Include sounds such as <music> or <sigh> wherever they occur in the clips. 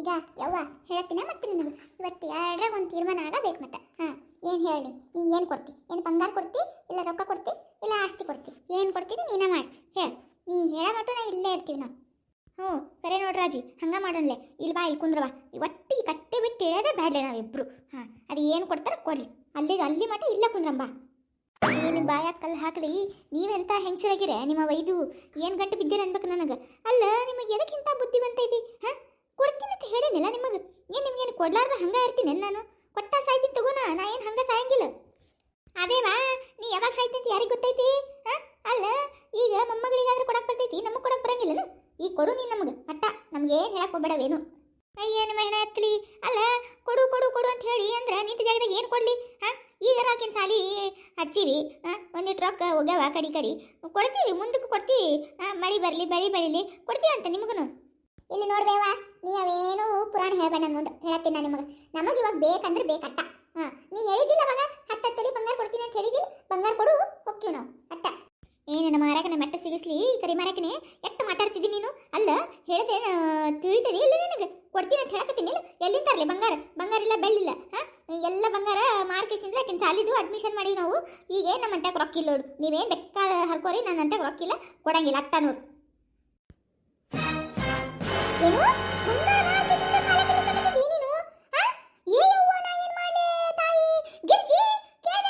ಈಗ ಯವ್ವ ಹೇಳ್ತೀನಿ ಮತ್ತೆ ನಿನಗೆ. ಇವತ್ತು ಎರಡ್ರಾಗ ಒಂದು ತೀರ್ಮಾನ ಆಗಬೇಕು ಮತ್ತೆ. ಹಾಂ, ಏನು ಹೇಳಿ? ನೀ ಏನು ಕೊಡ್ತಿ? ಏನು ಬಂಗಾರ ಕೊಡ್ತಿ? ಇಲ್ಲ ರೊಕ್ಕ ಕೊಡ್ತಿ? ಇಲ್ಲ ಆಸ್ತಿ ಕೊಡ್ತಿ? ಏನು ಕೊಡ್ತೀನಿ ನೀನೇ ಮಾಡಿ. ಹೇಳು. ನೀ ಹೇಳೋ ಮಟ್ಟು ನಾ ಇಲ್ಲೇ ಇರ್ತೀವಿ ನಾವು. ಹ್ಞೂ ಸರಿ ನೋಡ್ರಾಜಿ ಹಂಗೆ ಮಾಡೋಣಲೆ. ಇಲ್ಲಿ ಬಾ ಇಲ್ಲಿ ಕುಂದ್ರ ಬಾ. ಈ ಕಟ್ಟಿ ಬಿಟ್ಟು ಹೇಳೋದೇ ಬ್ಯಾಡ್ಲೆ ನಾವಿಬ್ಬರು ಹಾಂ, ಅದು ಏನು ಕೊಡ್ತಾರ ಕೊಡ್ಲಿ. ಅಲ್ಲಿಗೆ ಅಲ್ಲಿ ಮಟ್ಟ ಇಲ್ಲ ಕುಂದ್ರಂಬ. ಏನು ಬಾಯಾಗ ಕಲ್ಲು ಹಾಕ್ಲಿ. ನೀವೆಂತ ಹೆಂಗಸರಾಗಿರೇ? ನಿಮ್ಮ ವೈದು ಏನು ಗಂಟೆ ಬಿದ್ದಿರ ಅನ್ಬೇಕು ನನಗೆ. ಅಲ್ಲ, ನಿಮಗೆ ಎದಕ್ಕಿಂತ ಬುದ್ಧಿ ಬಂತೈತಿ? ಹಾಂ? ಕೊಡ್ತೀನಿ ಅಂತ ಹೇಳೇನಿಲ್ಲ ನಿಮಗೆ. ಏನು ನಿಮ್ಗೇನು ಕೊಡ್ಲಾರ್ದ ಹಂಗೆ ಇರ್ತೀನಿ ನಾನು? ಕೊಟ್ಟ ಸಾಯ್ತೀನಿ ತಗೋನ, ನಾ ಏನು ಹಂಗೆ ಸಾಯಂಗಿಲ್ಲ. ಅದೇವಾ, ನೀ ಯಾವಾಗ ಸಾಯ್ತೀನಿ ಯಾರಿಗೆ ಗೊತ್ತೈತಿ? ಹಾಂ ಅಲ್ಲ, ಈಗ ಮೊಮ್ಮಗಳಿಗಾದ್ರೂ ಕೊಡಕ್ಕೆ ಬರ್ತೈತಿ, ನಮಗೆ ಕೊಡಕ್ಕೆ ಬರಂಗಿಲ್ಲನು? ಈಗ ಕೊಡು ನೀನು ನಮಗೆ, ಅಟ್ಟ ಏನು ಹೇಳಕ್ಕೆ ಹೋಗ್ಬೇಡವೇನು? ಅಯ್ಯ, ನಮ್ಮ ಹೆಣ ಹತ್ಲಿ. ಅಲ್ಲ, ಕೊಡು ಕೊಡು ಕೊಡು ಅಂತ ಹೇಳಿ ಅಂದ್ರೆ ನಿಂತ ಜಾಗದಾಗ ಏನು ಕೊಡಲಿ? ಹಾಂ ಈಗ ರಾಕಿನ ಸಾಲಿ ಹಚ್ಚಿವಿ. ಒಂದಿಟ್ಟು ರೊಕ್ಕ ಹೋಗ್ಯಾವ ಕಡಿ ಕಡಿ. ಕೊಡ್ತೀವಿ, ಮುಂದಕ್ಕೆ ಕೊಡ್ತೀವಿ. ಮಳಿ ಬರಲಿ, ಬೆಳಿ ಬೆಳಿಲಿ, ಕೊಡ್ತೀವಿ ಅಂತ ನಿಮಗೂ ಇಲ್ಲಿ ನೋಡ್ಬೇವ ನೀ ಅವೇನು ಪುರಾಣ ಹೇಳಬೇಡ ನನ್ನ ಮುಂದೆ. ಹೇಳ್ತೀನಿ ನಾನು ನಿಮಗೆ. ನಮಗೆ ಇವಾಗ ಬೇಕಂದ್ರೆ ಬೇಕಟ್ಟ. ಹಾ, ನೀ ಹೇಳಿದ್ದಿಲ್ಲ ಅವಾಗ ಹತ್ತು ತೊಲಿ ಬಂಗಾರ ಕೊಡ್ತೀನಿ ಅಂತ ಹೇಳಿದಿಲ್ಲ ಬಂಗಾರ ಕೊಡು, ಹೋಗ್ತೀವಿ ನಾವು. ಅಟ್ಟ. ಏನೇನು ಮಾರಾಕನ ಮೆಟ್ಟ ಸಿಗಿಸ್ಲಿ ಕರಿ ಮಾರಾಕನೆ ಎಷ್ಟು ಮಾತಾಡ್ತಿದ್ದೀನಿ ನೀನು? ಅಲ್ಲ, ಹೇಳ್ದೆ ತಿಳಿತದೆ ಇಲ್ಲ ನಿನಗೆ? ಕೊಡ್ತೀನಿ ಅಂತ ಹೇಳಕತ್ತೀನಿ ಇಲ್ಲ? ಎಲ್ಲಿಂದ ತರಲಿ ಬಂಗಾರ? ಬಂಗಾರ ಇಲ್ಲ ಬೆಳ್ಳಿಲ್ಲ ಹಾ? ಎಲ್ಲ ಬಂಗಾರ ಮಾರ್ಕೇಸಿಂದ್ರೆ ಆಕಿನ ಸಾಲಿದು ಅಡ್ಮಿಷನ್ ಮಾಡಿ ನಾವು. ಈಗೇನು ನಮ್ಮ ಅಂತ್ಯಾಗ ರೊಕ್ಕ ಇಲ್ಲ ನೋಡು. ನೀವೇನು ಬೇಕಾದ ಹರ್ಕೋರಿ ನನ್ನ ರೊಕ್ಕಿಲ್ಲ ಕೊಡಂಗಿಲ್ಲ, ಅಟ್ಟ ನೋಡು. ಏನು ಬಂಗಾರ ನೀನು ಏ ಯವ್ವ, ನಾ ಮಾಡ್ಲಿ ತಾಯಿ? ಗಿರ್ಜಿ ಅಲ್ಲ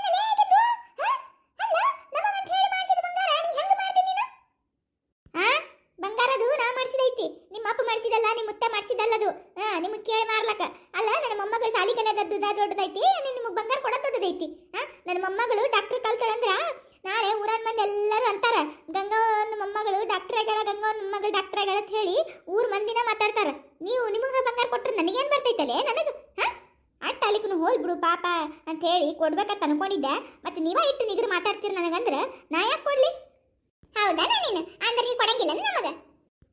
ಹೇಳಿ ಬಂಗಾರ, ನೀ ಹೆಂಗ್ ನೀನು? ಹಾ ಬಂಗಾರದು ನಾ ಮಾಡಿಸಿದೈತಿ ನಿಮ್ಮ ಅಪ್ಪ ಮಾಡಿಸಿದಲ್ಲ, ನಿಮ್ಮ ಮುತ್ತ ಮಾಡಿಸಿದಲ್ಲದು ಹಾ ನಿಮಗೆ ಕೇಳಿ ಮಾರ್ಲಕ ಅಲ್ಲ, ನನ್ನ ಮೊಮ್ಮಗಳು ಸಾಲಿ ಕಲಿಯೋದದ್ದು ದೊಡ್ಡದೈತಿ ನಿಮಗೆ ಬಂಗಾರ ಕೊಡೋ ದೊಡ್ಡದೈತಿ. ಹಾ ನನ್ನ ಮೊಮ್ಮಗಳು ಡಾಕ್ಟರ್ ಕಲ್ತಾಳಂದ್ರ ಊರನ್ ಮಂದಿ ಎಲ್ಲರೂ ಅಂತಾರ. ಗಂಗವ್ವನ ಮೊಮ್ಮಗಳು ಡಾಕ್ಟರ್ ಆಗ್ಯಾಳ ಗಂಗವ್ವನ ಮೊಮ್ಮಗಳು ಡಾಕ್ಟರ್ ಆಗ್ಯಾಳ ಅಂತ ಹೇಳಿ ಊರ್ ಮಂದಿನ ಮಾತಾಡ್ತಾರ. ನೀವು ನಿಮಗೆ ಬಂಗಾರ ಕೊಟ್ರೆ ನನಗೇನು ಬರ್ತೈತಲೆ? ನನಗೆ, ಹಾ? ಅಟ್ಟ ಅಲ್ಲಿಗೂ ಹೋಲ್ ಬಿಡು ಪಾಪ ಅಂತ ಹೇಳಿ ಕೊಡ್ಬೇಕಂತ ಅನ್ಕೊಂಡಿದ್ದೆ. ಮತ್ತೆ ನೀವ ಇಟ್ಟು ನಿಗ್ರು ಮಾತಾಡ್ತೀರಿ ನನಗಂದ್ರೆ ನಾ ಯಾಕೆ ಕೊಡ್ಲಿ? ಹೌದಾ ನೀನು? ಅಂದ್ರೆ ನೀ ಕೊಡಂಗಿಲ್ಲ ನಮಗ?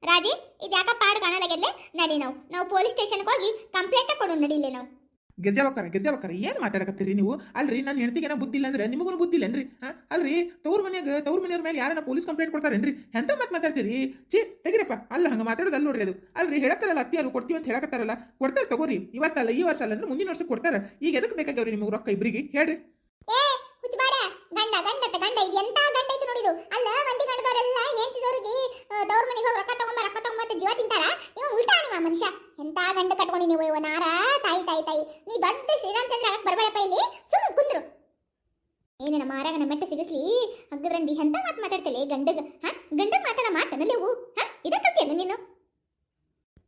ರಾಜಿ ಇದು ಯಾಕ ಪಾಡ್ ಕಾಣಲಾಗದ್ಲೆ ನಡಿ ನಾವು. ನಾವು ಪೊಲೀಸ್ ಸ್ಟೇಷನ್ಗೆ ಹೋಗಿ ಕಂಪ್ಲೇಂಟ ಕೊಡು ನಡಿಲೆ ನಾವು. ಗಿರ್ಜಾವಕ್ಕರ ಗಿರ್ಜಾವಕ್ಕರ ಏನು ಮಾತಾಡಕತ್ತೀರಿ ನೀವು? ಅಲ್ರಿ, ನಾನು ಹೆಣ್ತಿಗೆ ಬುದ್ಧಿ ಇಲ್ಲ ಅಂದ್ರೆ ನಿಮಗೂ ಬುದ್ಧಿ ಇಲ್ಲನ್ರಿ? ಅಲ್ರಿ, ತವ್ರ ಮನೆಯಾಗ, ತವ್ರ ಮನೆಯವ್ರ ಮೇಲೆ ಯಾರನ್ನ ಪೊಲೀಸ್ ಕಂಪ್ಲೇಂಟ್ ಕೊಡ್ತಾರೇನ್ರಿ? ಎಂತ ಮಾತು ಮಾತಾಡ್ತೀರಿ? ಚಿ ತೆಗಿರಪ್ಪ, ಅಲ್ಲ ಹಂಗ ಮಾತಾಡೋದು ಅಲ್ಲಿ ನೋಡ್ರಿ ಅದು. ಅಲ್ರಿ, ಹೇಳತ್ತಾರಲ್ಲ, ಅತ್ತಿಯಾರು ಕೊಡ್ತೀವಿ ಅಂತ ಹೇಳಕತ್ತಾರಲ್ಲ. ಕೊಡ್ತಾರೆ ತಗೋರಿ. ಇವತ್ತಲ್ಲ, ಈ ವರ್ಷ ಅಲ್ಲ ಅಂದ್ರೆ ಮುಂದಿನ ವರ್ಷ ಕೊಡ್ತಾರೆ. ಈಗ ಎದಕ್ಕೆ ಬೇಕಾಗ್ಯವ್ರಿ ನಿಮಗೆ ರೊಕ್ಕ ಇಬ್ರಿಗೆ? ಹೇಳ್ರಿ. ಗಂಡ ಗಂಡ ಇದು ಎಂತ ಗಂಡ ನೋಡಿದು ಅಲ್ಲ ಮನೆಗೆ ಹೋಗಿ ರೊಕ್ಕ ರೊಕ್ಕ ಜೀವ ತಿಂತಾರ? ನೀವು ಉಲ್ಟಾ ನಿಮ್ಮ ಎಂತ ಗಂಡ ಕಟ್ಕೊಂಡು ನೀ ದೊಡ್ಡ ಶ್ರೀರಾಮಚಂದ್ರ ಆಗಕ್ಕೆ ಬರಬೇಡಪ್ಪ ಇಲ್ಲಿ. ಸುಮ್ ಕುಂದ್ರು. ಏನೇನ ಮಾರಾಗನ ಮೆಟ್ಟ ಸಿಗಿಸ್ಲಿ? ಹಗ್ಗದ್ರಂಡಿ ಎಂತ ಮಾತು ಮಾತಾಡ್ತಲೆ ಗಂಡಗ? ಹಾ? ಗಂಡ ಮಾತಾಡ ಮಾತನಲ್ಲೇ ಹೂ ಹಾ? ಇದ ಕಲ್ತಿಯಲ್ಲ ನೀನು?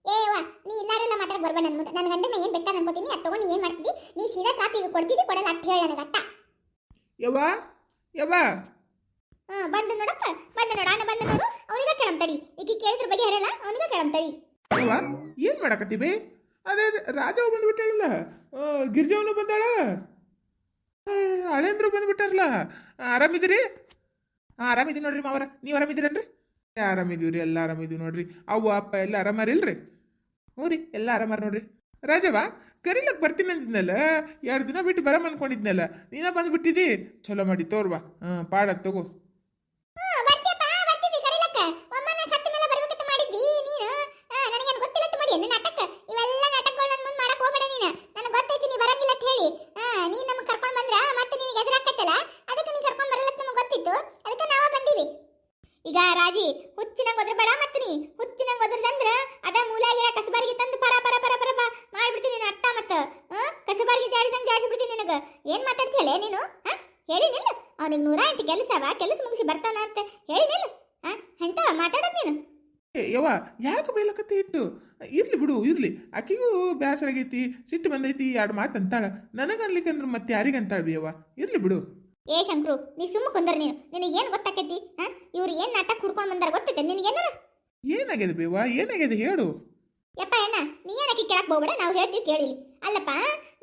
ಏವ ನೀ ಇಲ್ಲಾರೆಲ್ಲ ಮಾತಾಡಕ್ ಬರ್ಬೇಡ ನನ್ನ ಮುಂದೆ. ನನ್ನ ಗಂಡನ ಏನ್ ಬೆಟ್ಟ ಅನ್ಕೋತೀನಿ. ಅದು ತಗೊಂಡು ಏನ್ ಮಾಡ್ತೀವಿ ನೀ ಸೀದಾ ಸಾಪಿಗೆ ಕೊಡ್ತಿದ್ದಿ ಕೊಡಲ್ಲ ಅಟ್ಟ ಹೇಳ ನನಗೆ ಅಟ್ಟ. ಯವ್ವ ಯವ್ವ. ಹಾ ಬಂದ ನೋಡಪ್ಪ. ಬಂದ ನೋಡ ಅಣ್ಣ ಬಂದ ನೋಡು. ಅವನಿಗ ಕೇಳಂತಡಿ ತಡಿ ಈಗ ಕೇಳಿದ್ರ ಬಗ್ಗೆ ಹರಲ್ಲ ಅವನಿಗ ಕೇಳಂತಡಿ ತಡಿ ಯವ್ವ ಏನು ಮಾಡಕತ್ತೀವಿ ಅದೇ ರಾಜವ್ ಬಂದ್ಬಿಟ್ಟಾಳಲ್ಲ? ಗಿರ್ಜವನು ಬಂದಾಳ? ಹಳೇಂದ್ರು ಬಂದ್ಬಿಟ್ಟಾರಲ್ಲ. ಆರಾಮಿದ್ದೀರಿ? ಹಾಂ ಆರಾಮಿದ್ದೀವಿ ನೋಡ್ರಿ ಮಾವರ. ನೀವು ಆರಾಮಿದ್ದೀರನ್ರಿ? ಆರಾಮಿದೀವಿ ರೀ ಎಲ್ಲ ಆರಾಮಿದೀವಿ ನೋಡ್ರಿ. ಅವ್ವ, ಅಪ್ಪ, ಎಲ್ಲ ಆರಾಮಾರಿಲ್ರಿ? ಹ್ಞೂ ರೀ, ಎಲ್ಲ ಆರಾಮಾರ ನೋಡ್ರಿ. ರಾಜವ್ವ ಕರಿಲಕ್ಕೆ ಬರ್ತೀನಿ ಅಂದಿದ್ನಲ್ಲ? ಎರಡು ದಿನ ಬಿಟ್ಟು ಬರಮ್ ಅನ್ಕೊಂಡಿದ್ನಲ್ಲ? ನೀನ ಬಂದ್ಬಿಟ್ಟಿದಿ ಚಲೋ ಮಾಡಿ ತೋರ್ವಾ. ಹಾಂ ಪಾಡ ತಗೋ ಬರ್ತೀಯಪ್ಪ ಬರ್ತಿದ್ದಿ ಕರಿಲಕ್ಕ ಒಮ್ಮನ ಸತ್ತ ಮೇಲೆ ಬರ್ಬೇಕಂತ ಮಾಡಿದ್ದಿ ನೀನು ನನಗೇನು ಗೊತ್ತಿಲ್ಲ ಅಂತ ಮಾಡಿ ನಿನ್ನ ನಾಟಕ ಇವೆಲ್ಲ ನಾಟಕಗಳು ನನ್ನ ಮುಂದೆ ಮಾಡಕ್ ಹೋಗ್ಬೇಡ ನೀನು ನನಗೆ ಗೊತ್ತೈತಿ ನೀ ಬರಂಗಿಲ್ಲ ಅಂತ ಹೇಳಿ ಹಾ ನೀ ನಮ್ಗೆ ಕರ್ಕೊಂಡು ಬಂದ್ರ ಮತ್ತೆ ನಿನಗೆ ಎದುರಾಕತ್ತಲ್ಲ ಅದಕ್ಕೆ ನೀ ಕರ್ಕೊಂಡು ಬರಲ್ಲ ಅಂತ ನಮಗೆ ಗೊತ್ತಿತ್ತು ಅದಕ್ಕೆ ನಾವ ಬಂದೀವಿ ಈಗ ರಾಜಿ ಹುಚ್ಚಿನಂಗ್ ಒದ್ರಬೇಡ ಮತ್ತೆ ನೀ ಹುಚ್ಚಿನಂಗ್ ಒದ್ರದಂದ್ರ ಅದ ಮೂಲಾಗಿರ ಕಸಬಾರಿಗೆ ತಂದು ಪರ ಪರ ಪರ ಪರ ಪ- ಮಾಡ್ಬಿಡ್ತೀನಿ ಹಾ ಕಸಬಾರಿಗೆ ಜಾಡಿದಂಗೆ ಜಾಡಿಸಿ ಬಿಡ್ತೀನಿ ನಿನಗ. ಏನ್ ಮಾತಾಡ್ತೀಯಲ್ಲ ನೀನು? ಹಾ ಹೇಳಿನಿಲ್ಲ ಅವನಿಗೆ ನೂರ ಎಂಟು ಅವ ಕೆಲಸ ಮುಗಿಸಿ ಬರ್ತಾನ ಅಂತ ಹೇಳಿನಿಲ್ಲ ಹಾ ಎಂತ ಮಾತಾಡದ್ ನೀನು? ಯವ್ವ ಯಾಕೆ ಬೈಲಕತ್ತಿ ಇಟ್ಟು? ಇರ್ಲಿ ಬಿಡು ಇರ್ಲಿ. ಅಕ್ಕಿಗೂ ಬೇಸರ ಆಗೈತಿ ಸಿಟ್ಟು ಬಂದೈತಿ ಎರಡು ಮಾತು ಅಂತಾಳ. ನನಗನ್ಲಿಕ್ಕಂದ್ರೆ ಮತ್ತೆ ಯಾರಿಗಂತಾಳ ಬಿ ಯವ್ವ? ಇರ್ಲಿ ಬಿಡು. ಏ ಶಂಕ್ರು ನೀ ಸುಮ್ಮ ಕುಂದ್ರ ನೀನು. ಏನ್ ಗೊತ್ತಾಕೈತಿ? ಹಾ ಇವ್ರು ಏನ್ ನಾಟಕ ಹುಡ್ಕೊಂಡು ಬಂದಾರ ಗೊತ್ತೈತೆ ನಿನಗೇನಾರ? ಏನಾಗ್ಯದ ಬೇವ ಏನಾಗ್ಯದ ಹೇಳು. ಯಪ್ಪ ಅಣ್ಣ ನೀ ಏನಕ್ಕೆ ಕೇಳಕ್ ಹೋಗ್ಬೇಡ? ನಾವು ಹೇಳ್ತೀವಿ ಕೇಳಿಲಿ ಅಲ್ಲಪ್ಪ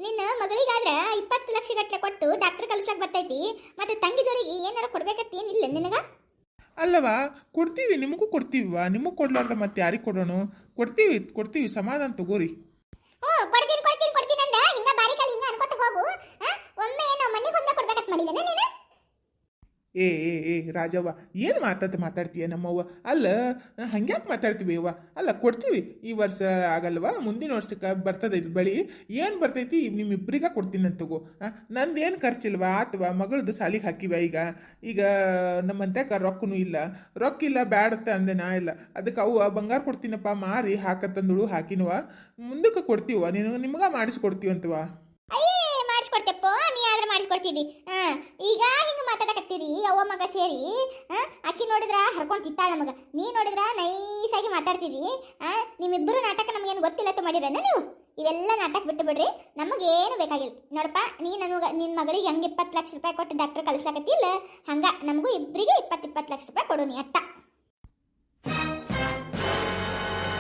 ನಿನ್ನ ಮಗಳಿಗಾದ್ರೆ ಇಪ್ಪತ್ತು ಲಕ್ಷ ಗಟ್ಟಲೆ ಕೊಟ್ಟು ಡಾಕ್ಟರ್ ಕಲಿಸಕ್ ಬರ್ತೈತಿ ಮತ್ತೆ ತಂಗಿದವರಿಗೆ ಏನಾರ ಕೊಡ್ಬೇಕಂತ ಏನಿಲ್ಲ ನಿನಗ? ಅಲ್ಲವಾ ಕೊಡ್ತೀವಿ ನಿಮಗೂ ಕೊಡ್ತೀವಿವಾ. ನಿಮಗೆ ಕೊಡ್ಲಾರ್ದ ಮತ್ತೆ ಯಾರಿಗೆ ಕೊಡೋಣ? ಕೊಡ್ತೀವಿ ಕೊಡ್ತೀವಿ ಸಮಾಧಾನ ತಗೋರಿ. ಹ್ಞೂ ಕೊಡ್ತೀನಿ ಕೊಡ್ತೀನಿ ಕೊಡ್ತೀನಿ ಅಂದ. ಹಿಂಗ ಬಾರಿ ಕಾಲ ಹಿಂಗ ಅನ್ಕೋತ ಹೋಗು? ಒಮ್ಮೆ ಏನೋ ಮನೆಗೆ ಹೊಂದ ಕೊಡ್ಬೇಕಂತ ಮಾಡಿದ್ದೇನೆ ನೀನು. ಏ ಏ ರಾಜವ್ವ, ಏನು ಮಾತಾಡ್ತ ಮಾತಾಡ್ತೀಯ ನಮ್ಮವ್ವ? ಅಲ್ಲ, ಹಂಗ್ಯಾಕೆ ಮಾತಾಡ್ತೀವಿ ಅವ್ವ? ಅಲ್ಲ, ಕೊಡ್ತೀವಿ. ಈ ವರ್ಷ ಆಗಲ್ವ? ಮುಂದಿನ ವರ್ಷಕ್ಕೆ ಬರ್ತದೆ ಇದು ಬಳಿ. ಏನು ಬರ್ತೈತಿ? ನಿಮ್ಮಿಬ್ಬರಿಗ ಕೊಡ್ತೀನಿ ಅಂತ ತಗೋ. ಏನು ಖರ್ಚಿಲ್ವ? ಆತ್ವಾ ಮಗಳದ್ದು ಸಾಲಿಗೆ ಹಾಕಿವ ಈಗ? ಈಗ ನಮ್ಮಂತ್ಯಾಕ ರೊಕ್ಕನೂ ಇಲ್ಲ. ರೊಕ್ಕ ಇಲ್ಲ ಬ್ಯಾಡತ್ತ ಅಂದೆ ನಾ ಇಲ್ಲ. ಅದಕ್ಕೆ ಅವ್ವ, ಬಂಗಾರ ಕೊಡ್ತೀನಪ್ಪ, ಮಾರಿ ಹಾಕತ್ತಂದಳು ಹಾಕಿನವ ಮುಂದಕ್ಕೆ ಕೊಡ್ತೀವ ನೀನು, ನಿಮ್ಗೆ ಮಾಡಿಸ್ಕೊಡ್ತೀವಂತವ ಅಯ್ಯೇ ಮಾಡಿಸ್ಕೊಡ್ತೆಪ್ಪ ನೀ ಆದ್ರೆ ಮಾಡಿಸ್ಕೊಡ್ತಿದ್ದಿ ಹಾ ಈಗ ಹಿಂಗೆ ಮಾತಾಡಕತ್ತೀರಿ ಅವ್ವ ಮಗ ಸೇರಿ ಹಾ ಅಕ್ಕಿ ನೋಡಿದ್ರ ಹರ್ಕೊಂಡು ತಿತ್ತಾಳ ನಮಗ ನೀ ನೋಡಿದ್ರ ನೈಸಾಗಿ ಮಾತಾಡ್ತೀವಿ. ಹಾಂ ನಿಮ್ಮಿಬ್ಬರು ನಾಟಕ ನಮಗೇನು ಗೊತ್ತಿಲ್ಲತ್ತ ಮಾಡಿರೇನ ನೀವು? ಇವೆಲ್ಲ ನಾಟಕ ಬಿಟ್ಟು ಬಿಡ್ರಿ ನಮಗೇನು ಬೇಕಾಗಿಲ್ಲ. ನೋಡಪ್ಪ ನೀ ನನಗೆ ನಿನ್ನ ಮಗಳಿಗೆ ಹೆಂಗೆ ಇಪ್ಪತ್ತು ಲಕ್ಷ ರೂಪಾಯಿ ಕೊಟ್ಟು ಡಾಕ್ಟರ್ ಕಳಿಸಾಕತ್ತಿಲ್ಲ ಹಂಗೆ ನಮಗೂ ಇಬ್ಬರಿಗೆ ಇಪ್ಪತ್ತು ಇಪ್ಪತ್ತು ಲಕ್ಷ ರೂಪಾಯಿ ಕೊಡು ನೀ ಅಟ್ಟ.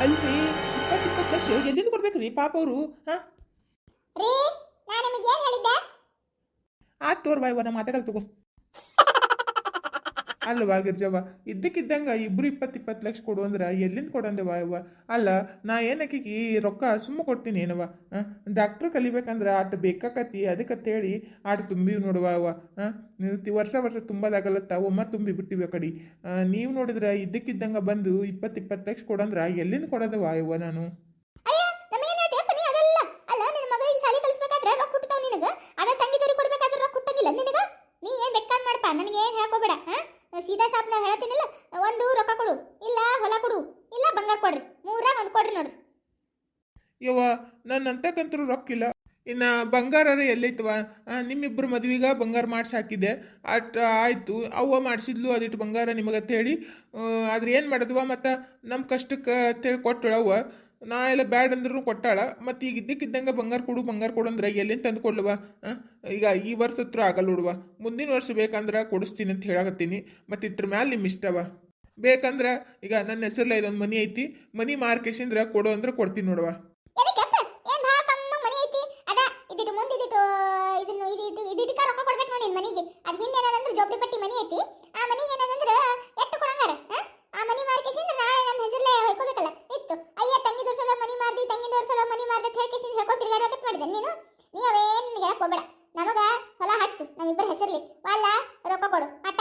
ಅಲ್ರಿ ಇಪ್ಪತ್ತು ಇಪ್ಪತ್ತು ಲಕ್ಷ ಎಲ್ಲಿಂದ ಕೊಡ್ಬೇಕ್ರಿ ಪಾಪ ಅವರು ಹಾ? ರೀ ನಾನು ನಿಮಗೆ ಏನು ಹೇಳಿದ್ದೆ ಆತ್ ತೋರ್ ಬಾಯ್ ನಾ ಮಾತಾಡಲ್ ತಗೋ. <laughs> ಅಲ್ವಾ ಗಿರ್ಜವ್ವ ಇದ್ದಕ್ಕಿದ್ದಂಗ ಇಬ್ರು ಇಪ್ಪತ್ತು ಇಪ್ಪತ್ತು ಲಕ್ಷ ಕೊಡು ಅಂದ್ರೆ ಎಲ್ಲಿಂದ ಕೊಡಂದೆ ಯವ್ವ ಅಲ್ಲ ನಾ ಈ ರೊಕ್ಕ ಸುಮ್ಮ ಕೊಡ್ತೀನಿ ಏನವ ಡಾಕ್ಟ್ರ್ ಕಲಿಬೇಕಂದ್ರೆ ಆಟ ಬೇಕಾಕತಿ ಅದಕ್ಕಂತೇಳಿ ಆಟ ತುಂಬಿ ನೋಡುವ ಅವ ಆ, ವರ್ಷ ವರ್ಷ ತುಂಬೋದಾಗಲತ್ತ ಒಮ್ಮ ತುಂಬಿ ಬಿಟ್ಟಿವಿ ಕಡಿ. ಕಡೆ ನೀವು ನೋಡಿದ್ರೆ ಇದ್ದಕ್ಕಿದ್ದಂಗ ಬಂದು ಇಪ್ಪತ್ತು ಇಪ್ಪತ್ತು ಲಕ್ಷ ಕೊಡಂದ್ರ ಎಲ್ಲಿಂದ ಕೊಡೋದವ ವಾಯವ್ವ ನಾನು ಅಯ್ಯ ನಮ್ಗೇನ್ ಹೇಳ್ತೀಯಪ್ಪ ನೀ ಅದೆಲ್ಲ ಅಲ್ಲ ನಿನ್ನ ಮಗಳಿಗೆ ಸಾಲಿ ಕಲಿಸ್ಬೇಕಾದ್ರೆ ರೊಕ್ಕ ಹುಟ್ಟತಾವ ನಿನಗ ಅದ ತಂಗಿದವ್ರಿಗೆ ಕೊಡ್ಬೇಕಾದ್ರೆ ರೊಕ್ಕ ಹುಟ್ಟಂಗಿಲ್ಲ ನಿನಗ ನೀ ಏನ್ ಬೇಕಾದ್ ಮಾಡಪ್ಪ ನನಗೆ ಹೇಳ್ಕೋಬೇಡ ಸೀದಾ ಸಾಪ್ ನಾ ಹೇಳ್ತೀನಿಲ್ಲ, ಒಂದು ರೊಕ್ಕ ಕೊಡು, ಇಲ್ಲ ಹೊಲ ಕೊಡು, ಇಲ್ಲ ಬಂಗಾರ ಕೊಡ್ರಿ, ಮೂರ ಒಂದು ಕೊಡ್ರಿ ನೋಡ್ರಿ. ಯವ್ವ ನನ್ನ ಅಂತಕ್ಕಂತರೂ ರೊಕ್ಕಿಲ್ಲ. ಇನ್ನು ಬಂಗಾರ ಎಲ್ಲೈತವ ನಿಮ್ಮಿಬ್ಬರು ಮದುವೆಗ ಬಂಗಾರ ಮಾಡಿಸಿ ಹಾಕಿದ್ದೆ. ಅಟ್, ಆಯಿತು, ಅವ್ವ ಮಾಡಿಸಿದ್ಲು, ಅದಿಟ್ಟು ಬಂಗಾರ ನಿಮಗಂತ ಹೇಳಿ ಆದ್ರೆ ಏನು ಮಾಡಿದ್ವ ಮತ್ತು ನಮ್ಮ ಕಷ್ಟಕ್ಕೆ ಅಂತೇಳಿ ಕೊಟ್ಟಳು ಅವ್ವ ನಾ ಎಲ್ಲ ಬ್ಯಾಡ್ ಅಂದ್ರೂ ಕೊಟ್ಟಾಳ. ಮತ್ತು ಈಗ ಇದ್ದಕ್ಕಿದ್ದಂಗೆ ಬಂಗಾರ ಕೊಡು ಬಂಗಾರ ಕೊಡು ಅಂದ್ರೆ ಎಲ್ಲಿಂದ ತಂದು ಕೊಡ್ಲವ ಈಗ ಈ ವರ್ಷ ಹತ್ರ ಆಗಲ್ಲ ನೋಡುವ. ಮುಂದಿನ ವರ್ಷ ಬೇಕಂದ್ರೆ ಕೊಡಿಸ್ತೀನಿ ಅಂತ ಹೇಳಕತ್ತೀನಿ. ಮತ್ತು ಇಟ್ರ ಮ್ಯಾಲೆ ನಿಮ್ಮ ಇಷ್ಟವ. ಬೇಕಂದ್ರೆ ಈಗ ನನ್ನ ಹೆಸರಲ್ಲ ಇದೊಂದು ಮನಿ ಐತಿ. ಮನಿ ಮಾರ್ಕೇಶಂದ್ರೆ ಕೊಡು ಅಂದ್ರೆ ಕೊಡ್ತೀನಿ ನೋಡುವ. ಮನಿಗೆ. ಅದ್ ಹಿಂದೆ ಏನದಂದ್ರೆ ಪಟ್ಟಿ ಮನಿ ಐತಿ. ಆ ಮನಿಗೆ ಏನದಂದ್ರೆ ಎಷ್ಟು ಕೊಡಂಗಾರ ಆ? ಆ ಮನಿ ಮಾರ್ಕೇಸಿಂದ ನಾಳೆ ನಮ್ಮ ಹೆಸರಲ್ಲೇ ಹೊಯ್ಕೋಬೇಕಲ್ಲ ಇತ್ತು ಅಯ್ಯ ತಂಗಿ ದೋರ್ಸಲ ಮನಿ ಮಾರ್ದಿ ತಂಗಿ ದೋರ್ಸಲ ಮನಿ ಮಾರ್ದಿ ಅಂತ ಹೇಳ್ಕೇಸಿಂದ ಹೇಳ್ಕೊ ತಿರ್ಗಾಡಕತ್ ಮಾಡಿದೆ ನೀನು ನೀ ಅವೇನ್ ಹೇಳಕ್ ಹೋಗ್ಬೇಡ ನಮಗ ಹೊಲ ಹಚ್ಚು ನಮ್ಮಿಬ್ಬರ ಹೆಸರ್ಲಿ ವಲ್ಲ ರೊಕ್ಕ ಕೊಡು ಅಟ್ಟ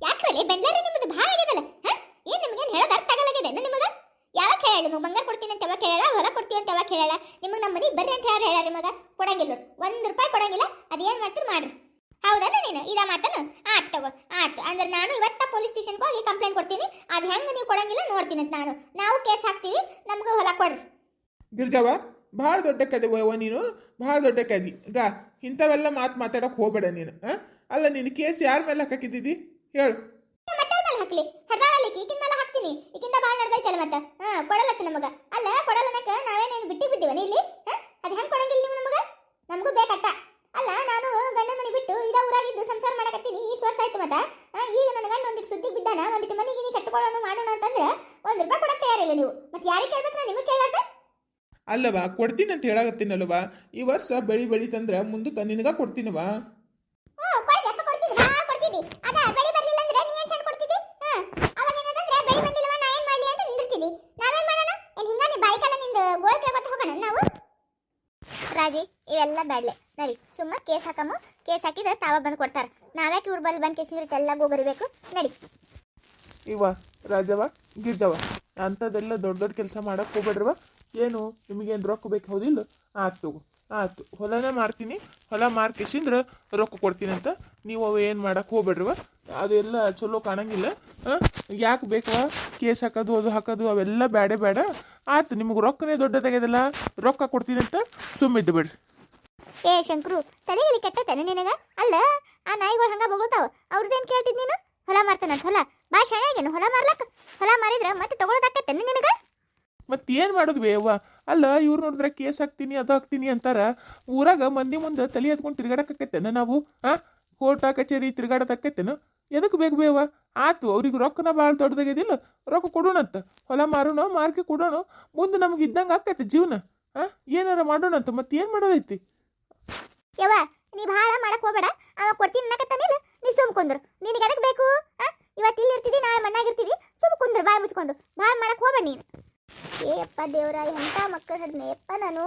ಯಾಕ್ರಲ್ಲಿ ಬೆಂಗಳೂರು ನಿಮ್ಮದು ಭಾಳ ಆಗ್ಯದಲ್ಲ ಹಾ ಏನ್ ನಿಮ್ಗೇನ್ ಹೇಳೋದು ಅರ್ಥ ಆಗಲಾಗಿದೆ ನಿಮಗ ಯಾವಾಗ ನಿಮಗೆ ಬಂಗಾರ ಕೊಡ್ತೀನಿ ಅಂತ ಯಾವಾಗ ಕೇಳಲ್ಲ ಹೊಲ ಕೊಡ್ತೀವಿ ಅಂತ ಯಾವಾಗ ಕೇಳಲ್ಲ ನಿಮಗೆ ನಮ್ಮ ಮನೆಗೆ ಬರ್ರಿ ಅಂತ ಯಾರು ಹೇಳ ನಿಮಗೆ ಕೊಡಂಗಿಲ್ಲ ನೋಡಿ. ಒಂದು ರೂಪಾಯಿ ಕೊಡಂಗಿಲ್ಲ ಅದೇನು ಮಾಡ್ತೀರಿ ಮಾಡ್ರಿ. ಹೌದಾ ನೀನು? ಇದ ಮಾತನು? ಆತ್ ತಗೋ, ಆತ್. ಅಂದ್ರೆ ನಾನು ಇವತ್ತ ಪೊಲೀಸ್ ಸ್ಟೇಷನ್ಗೆ ಹೋಗಿ ಕಂಪ್ಲೇಂಟ್ ಕೊಡ್ತೀನಿ. ಅದು ಹೆಂಗೆ ನೀವು ಕೊಡಂಗಿಲ್ಲ ನೋಡ್ತೀನಿ ಅಂತ ನಾನು. ನಾವು ಕೇಸ್ ಹಾಕ್ತೀವಿ, ನಮ್ಗೆ ಹೊಲ ಕೊಡ್ರಿ. ಗಿರ್ಜವ ಭಾಳ ದೊಡ್ಡ ಕದಿ ಓ ನೀನು. ಭಾಳ ದೊಡ್ಡ ಕದಿ. ಈಗ ಇಂಥವೆಲ್ಲ ಮಾತು ಮಾತಾಡೋಕೆ ಹೋಗ್ಬೇಡ ನೀನು? ಅಲ್ಲ ನೀನು ಕೇಸ್ ಯಾರ ಮೇಲೆ ಹಾಕಿದ್ದಿ ಹೇಳು. ಹಾಕ್ಲಿ. ಹರ್ದಾಡಲಿಕ್ಕೆ ಕೀಟಿನ ಮೇಲೆ ಹಾಕ್ತೀನಿ. ಈಗಿಂದ ಭಾಳ ನಡೆದೈತಲ್ಲ ಮತ್ತೆ? ಹಾ ಕೊಡಲತ್ತ ನಮಗ. ಅಲ್ಲ ಕೊಡಲ್ಲನಕ ನಾವೇನೇನು ಬಿಟ್ಟಿ ಬಿದ್ದೀವನ ಇಲ್ಲಿ? ಅದು ಹೆಂಗೆ ಕೊಡಂಗಿಲ್ಲ ನೀವು ನಮಗ? ನಮಗೂ ಬೇಕಟ್ಟ ಅಲ್ಲ ನಾನು ಗಂಡ ಮನೆ ಬಿಟ್ಟು ಇದ ಊರಾಗಿದ್ದು ಸಂಸಾರ ಮಾಡಕತ್ತೀನಿ. ಈ ವರ್ಷ ಆಯ್ತು ಮತ್ತ? ಈಗ ನನ್ನ ಗಂಡ ಒಂದಿಟ್ಟು ಸುದ್ದಿ ಬಿದ್ದಾನ ಒಂದಿಟ್ಟು ಮನೆಗೆ ನೀ ಕಟ್ಟಿಕೊಳ್ಳೋಣ ಮಾಡೋಣ ಅಂತಂದ್ರೆ ಒಂದು ರೂಪಾಯಿ ಕೊಡಕ್ಕೆ ತಯಾರಿಲ್ಲ ನೀವು. ಮತ್ತೆ ಯಾರಿಗೆ ಕೇಳ್ಬೇಕು ನಾನು ನಿಮಗೆ ಕೇಳಾಕ ಅಲ್ಲವಾ ಕೊಡ್ತೀನಿ ಅಂತ ಹೇಳಾಗತ್ತೀನಲ್ವಾ ಈ ವರ್ಷ ಬೆಳಿ ಬೆಳಿತಂದ್ರ ಮುಂದಕ್ಕೆ ನಿನಗ ಕೊಡ್ತೀನವಾ ಓ ಕೊಡ್ತೀನಿ. ಅದ ಬೆಳಿ ಬರ್ಲಿಲ್ಲ ಅಂದ್ರೆ ನೀ ಏನ್ ಚಂದ ಕೊಡ್ತಿದ್ದಿ ಹಾ ಅವಾಗ ಏನಂತಂದ್ರೆ ಬೆಳಿ ಬಂದಿಲ್ಲವ ನಾ ಏನ್ ಮಾಡ್ಲಿ ಅಂತ ನಿಂದಿರ್ತಿದ್ದಿ ನಾವೇನ್ ಮಾಡೋಣ ಏನ್ ಹಿಂಗ ನೀ ಬಾಯ್ಕಲ್ಲ ನಿಂದು ಗೋಳ್ ಕೇಳ್ಕೊತ ಹೋಗೋಣ ನಾವು ರಾಜಿ ಇವೆಲ್ಲ ಬ್ಯಾಡ್ಲೆ ನಡಿ, ಸುಮ್ಮ ಕೇಸ್ ಹಾಕಮ್ಮ. ಕೇಸ್ ಹಾಕಿದ್ರೆ ತಾವ ಬಂದು ಕೊಡ್ತಾರ. ನಾವ್ಯಾಕೆ ಇವ್ರ ಬಲ್ಲಿ ಬಂದು ಕೇಸಿಂದ್ರೆ ಎಲ್ಲ ಗೋಗರಿಬೇಕು? ನಡಿ. ಇವ, ರಾಜವ, ಗಿರ್ಜವ, ಅಂಥದ್ದೆಲ್ಲ ದೊಡ್ಡ ದೊಡ್ಡ ಕೆಲಸ ಮಾಡಕ್ ಹೋಗ್ಬೇಡ್ರವ. ಏನು, ನಿಮಗೇನು ರೊಕ್ಕ ಬೇಕು ಹೌದಿಲ್ಲ? ಆತು ಆತು. ಹೊಲನೇ ಮಾರ್ತೀನಿ. ಹೊಲ ಮಾರ್ಕೆಸಿಂದ್ರ ರೊಕ್ಕ ಕೊಡ್ತೀನಿ ಅಂತ. ನೀವು ಅವ ಏನು ಮಾಡಕ್ಕೆ ಹೋಗ್ಬೇಡ್ರವ. ಅದೆಲ್ಲ ಚಲೋ ಕಾಣಂಗಿಲ್ಲ. ಯಾಕೆ ಬೇಕವ? ಕೇಸ್ ಹಾಕೋದು, ಅದು ಹಾಕೋದು, ಅವೆಲ್ಲ ಬೇಡ ಬೇಡ ಆತು, ನಿಮಗೆ ರೊಕ್ಕನೇ ದೊಡ್ಡದಾಗ್ಯದಲ್ಲ. ರೊಕ್ಕ ಕೊಡ್ತೀನಿ ಅಂತ ಸುಮ್ಮಿದ್ದು ಬಿಡ್ರಿ. ಏ, ಶಂಕ್ರು, ತಲೆಯಲ್ಲಿ ಕೆಟ್ಟತೇನೆ ನಿನಗ? ಅಲ್ಲ, ಆ ನಾಯಿಗಳು ಹಂಗ ಬೊಗಳ್ತಾವ. ಅವ್ರದ್ದೇನು ಕೇಳ್ತಿದ್ ನೀನು? ಹೊಲ ಮಾರ್ತಾನಂತ ಹೊಲ. ಬಾ ಶಾಣೆಗೇನು ಹೊಲ ಮಾರ್ಲಕ್ಕ. ಹೊಲ ಮಾರಿದ್ರೆ ಮತ್ತೆ ತಗೊಳೋದಾಕತ್ತೇನೆ ನಿನಗ? ಮತ್ತೆ ಏನು ಮಾಡೋದು ಬೇವ ಅಲ್ಲ, ಇವ್ರು ನೋಡಿದ್ರೆ ಕೇಸ್ ಹಾಕ್ತೀನಿ, ಅದು ಹಾಕ್ತೀನಿ ಅಂತಾರ. ಊರಾಗ ಮಂದಿ ಮುಂದೆ ತಲೆ ಹತ್ಕೊಂಡು ತಿರ್ಗಾಡಕತ್ತೇನ ನಾವು? ಹಾಂ ಕೋರ್ಟ, ಕಚೇರಿ ತಿರ್ಗಾಡತಕ್ಕತ್ತೇನು ಎದಕ್ಕೆ ಬೇಕು ಬೇವ ಆತು, ಅವ್ರಿಗೆ ರೊಕ್ಕನ ಭಾಳ ದೊಡ್ಡದಾಗಿದಿಲ್ಲ ರೊಕ್ಕ ಕೊಡೋಣಂತ. ಹೊಲ ಮಾರೋಣ, ಮಾರ್ಕೆ ಕೊಡೋಣ. ಮುಂದೆ ನಮ್ಗೆ ಇದ್ದಂಗೆ ಆಕೈತೆ ಜೀವನ. ಹಾಂ ಏನಾರ ಮಾಡೋಣಂತ. ಮತ್ತೆ ಏನು ಮಾಡೋದೈತಿ? ಯವ್ವ, ನೀ ಭಾಳ ಮಾಡಕ್ ಹೋಗಬೇಡ. ಅವ ಕೊಡ್ತೀನಿ ಅನ್ನಕತ್ತಾನಿಲ್ಲ ನೀ ಸುಮ್ ಕುಂದ್ರು. ನಿನಗೆ ಅದಕ್ಕೆ ಬೇಕು? ಆ? ಇವತ್ತು ಇಲ್ಲಿ ಇರ್ತಿದಿ ನಾಳೆ ಮಣ್ಣಾಗಿರ್ತಿದಿ ಸುಮ್ ಕುಂದ್ರು, ಬಾಯಿ ಮುಚ್ಕೊಂಡು. ಭಾಳ ಮಾಡಕ್ ಹೋಗಬೇಡ ನೀನು. ಏ ಅಪ್ಪ ದೇವ್ರ ಎಂಥ ಮಕ್ಕಳು ಹಡ್ನೆ ಯಪ್ಪ ನಾನು.